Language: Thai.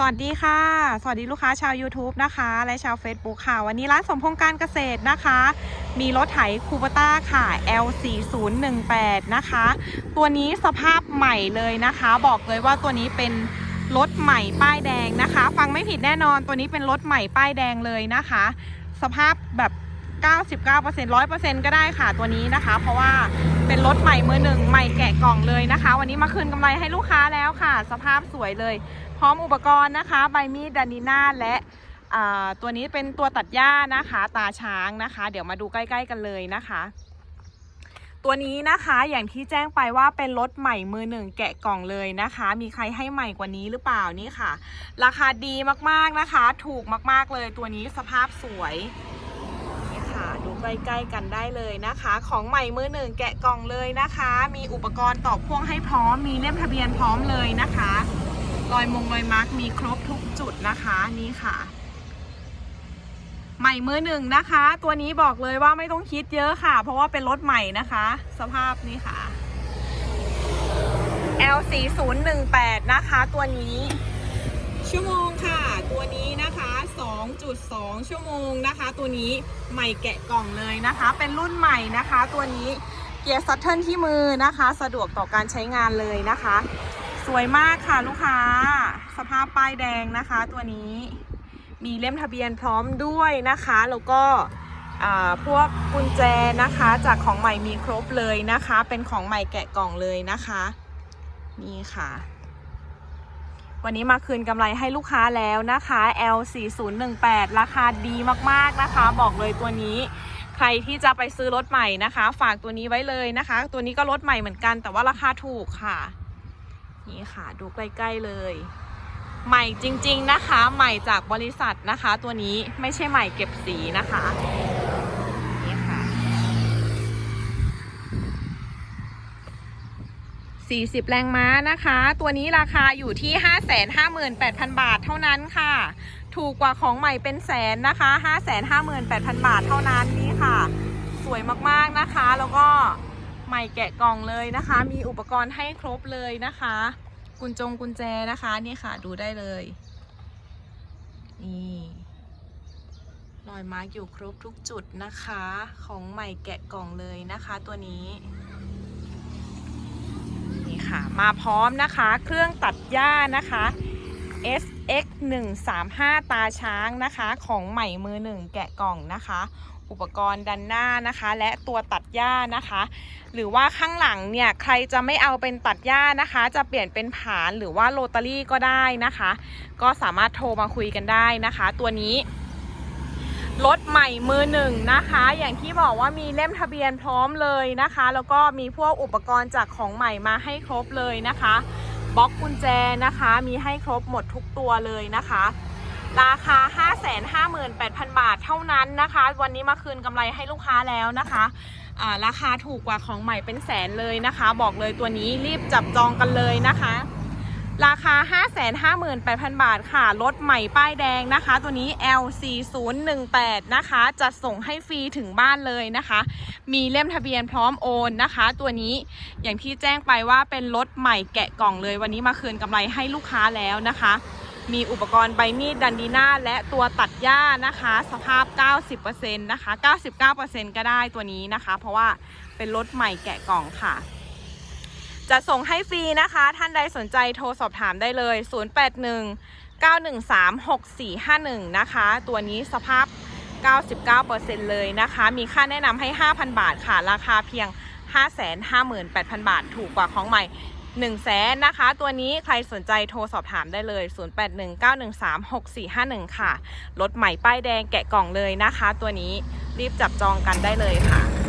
สวัสดีค่ะ สวัสดีลูกค้าชาว YouTube นะคะ และชาว Facebook ค่ะ วันนี้ร้านสมพงษ์การเกษตรนะคะ มีรถไถคูปต้าค่ะ L4018 นะคะ ตัวนี้สภาพใหม่เลยนะคะ บอกเลยว่าตัวนี้เป็นรถใหม่ป้ายแดงนะคะ ฟังไม่ผิดแน่นอนตัวนี้เป็นรถใหม่ป้ายแดงเลยนะคะ สภาพแบบ 99% 100%ก็ได้ค่ะตัวนี้นะคะ เพราะว่าเป็นรถใหม่มือหนึ่งใหม่แกะกล่องเลยนะคะ วันนี้มาคืนกำไรให้ลูกค้าแล้วค่ะ สภาพสวยเลย พร้อมอุปกรณ์นะคะ ใบมีดดานิน่าและอ่าตัวนี้เป็นตัวตัดหญ้านะคะ ตาช้างนะคะ เดี๋ยวมาดูใกล้ๆกันเลยนะคะ ตัวนี้นะคะอย่างที่แจ้งไปว่าเป็นรถใหม่มือหนึ่งแกะกล่องเลยนะคะ มีใครให้ใหม่กว่านี้หรือเปล่านี่ค่ะ ราคาดีมากๆนะคะ ถูกมากๆเลยตัวนี้สภาพสวย ใกล้ๆกันได้เลยนะคะ ของใหม่มือหนึ่งแกะกล่องเลยนะคะ มีอุปกรณ์ต่อพ่วงให้พร้อม มีเล่มทะเบียนพร้อมเลยนะคะรอยมงรอยมาร์กมีครบทุกจุดนะคะนี่ค่ะ ใหม่มือหนึ่งนะคะ ตัวนี้บอกเลยว่าไม่ต้องคิดเยอะค่ะ เพราะว่าเป็นรถใหม่นะคะ สภาพนี้ค่ะ L4018 นะคะ ตัวนี้ ชั่วโมงค่ะ ตัวนี้นะคะ 2.2 ชั่วโมงนะคะ ตัวนี้ใหม่แกะกล่องเลยนะคะ เป็นรุ่นใหม่นะคะ ตัวนี้เกียร์ซัตเทิลที่มือนะคะ สะดวกต่อการใช้งานเลยนะคะ สวยมากค่ะลูกค้า สภาพป้ายแดงนะคะ ตัวนี้มีเล่มทะเบียนพร้อมด้วยนะคะ แล้วก็อ่าพวกกุญแจนะคะจากของใหม่มีครบเลยนะคะ เป็นของใหม่แกะกล่องเลยนะคะ นี่ค่ะ วันนี้มาคืนกำไรให้ลูกค้าแล้วนะคะ L4018 ราคาดีมากๆนะคะ บอกเลยตัวนี้ ใครที่จะไปซื้อรถใหม่นะคะ ฝากตัวนี้ไว้เลยนะคะ ตัวนี้ก็รถใหม่เหมือนกัน แต่ว่าราคาถูกค่ะ นี่ค่ะ ดูใกล้ๆเลย ใหม่จริงๆนะคะ ใหม่จากบริษัทนะคะ ตัวนี้ไม่ใช่ใหม่เก็บสีนะคะ นี่ค่ะ 40 แรงม้านะคะ ตัวนี้ราคาอยู่ที่ 558,000 บาทเท่านั้นค่ะ ถูกกว่าของใหม่เป็นแสนนะคะ 558,000 บาทเท่านั้นนี่ค่ะ สวยมากๆนะคะ แล้วก็ใหม่แกะกล่องเลยนะคะ มีอุปกรณ์ให้ครบเลยนะคะ กุญจงกุญแจนะคะนี่ค่ะดูได้เลย นี่รอยมาร์กอยู่ครบทุกจุดนะคะ ของใหม่แกะกล่องเลยนะคะตัวนี้ ค่ะ มาพร้อมนะคะ เครื่องตัดหญ้านะคะ SX 135ตาช้างนะคะ ของใหม่มือหนึ่งแกะกล่องนะคะ อุปกรณ์ดันหน้านะคะ และตัวตัดหญ้านะคะ หรือว่าข้างหลังเนี่ยใครจะไม่เอาเป็นตัดหญ้านะคะ จะเปลี่ยนเป็นผานหรือว่าโรตารี่ก็ได้นะคะ ก็สามารถโทรมาคุยกันได้นะคะ ตัวนี้ รถใหม่มือหนึ่งนะคะ อย่างที่บอกว่ามีเล่มทะเบียนพร้อมเลยนะคะ แล้วก็มีพวกอุปกรณ์จากของใหม่มาให้ครบเลยนะคะบล็อกกุญแจนะคะ มีให้ครบหมดทุกตัวเลยนะคะ ราคา 558,000 บาทเท่านั้นนะคะ วันนี้มาคืนกำไรให้ลูกค้าแล้วนะคะราคาถูกกว่าของใหม่เป็นแสนเลยนะคะ บอกเลยตัวนี้รีบจับจองกันเลยนะคะ ราคา 558,000 บาทค่ะ รถใหม่ป้ายแดงนะคะ ตัวนี้ L4018 นะคะจะส่งให้ฟรีถึงบ้านเลยนะคะ มีเล่มทะเบียนพร้อมโอนนะคะ ตัวนี้อย่างที่แจ้งไปว่าเป็นรถใหม่แกะกล่องเลย วันนี้มาคืนกำไรให้ลูกค้าแล้วนะคะ มีอุปกรณ์ใบมีดดันดีน่าและตัวตัดหญ้านะคะ สภาพ 90%นะคะ 99%ก็ได้ตัวนี้นะคะ เพราะว่าเป็นรถใหม่แกะกล่องค่ะ จะส่งให้ฟรีนะคะ ท่านใดสนใจโทรสอบถามได้เลย 081 913 6451 นะคะ ตัวนี้สภาพ 99%เลยนะคะ มีค่าแนะนำให้ 5,000 บาทค่ะ ราคาเพียง 558,000 บาท ถูกกว่าของใหม่1แสนนะคะ ตัวนี้ใครสนใจโทรสอบถามได้เลย 0819136451 ค่ะ รถใหม่ป้ายแดงแกะกล่องเลยนะคะ ตัวนี้รีบจับจองกันได้เลยค่ะ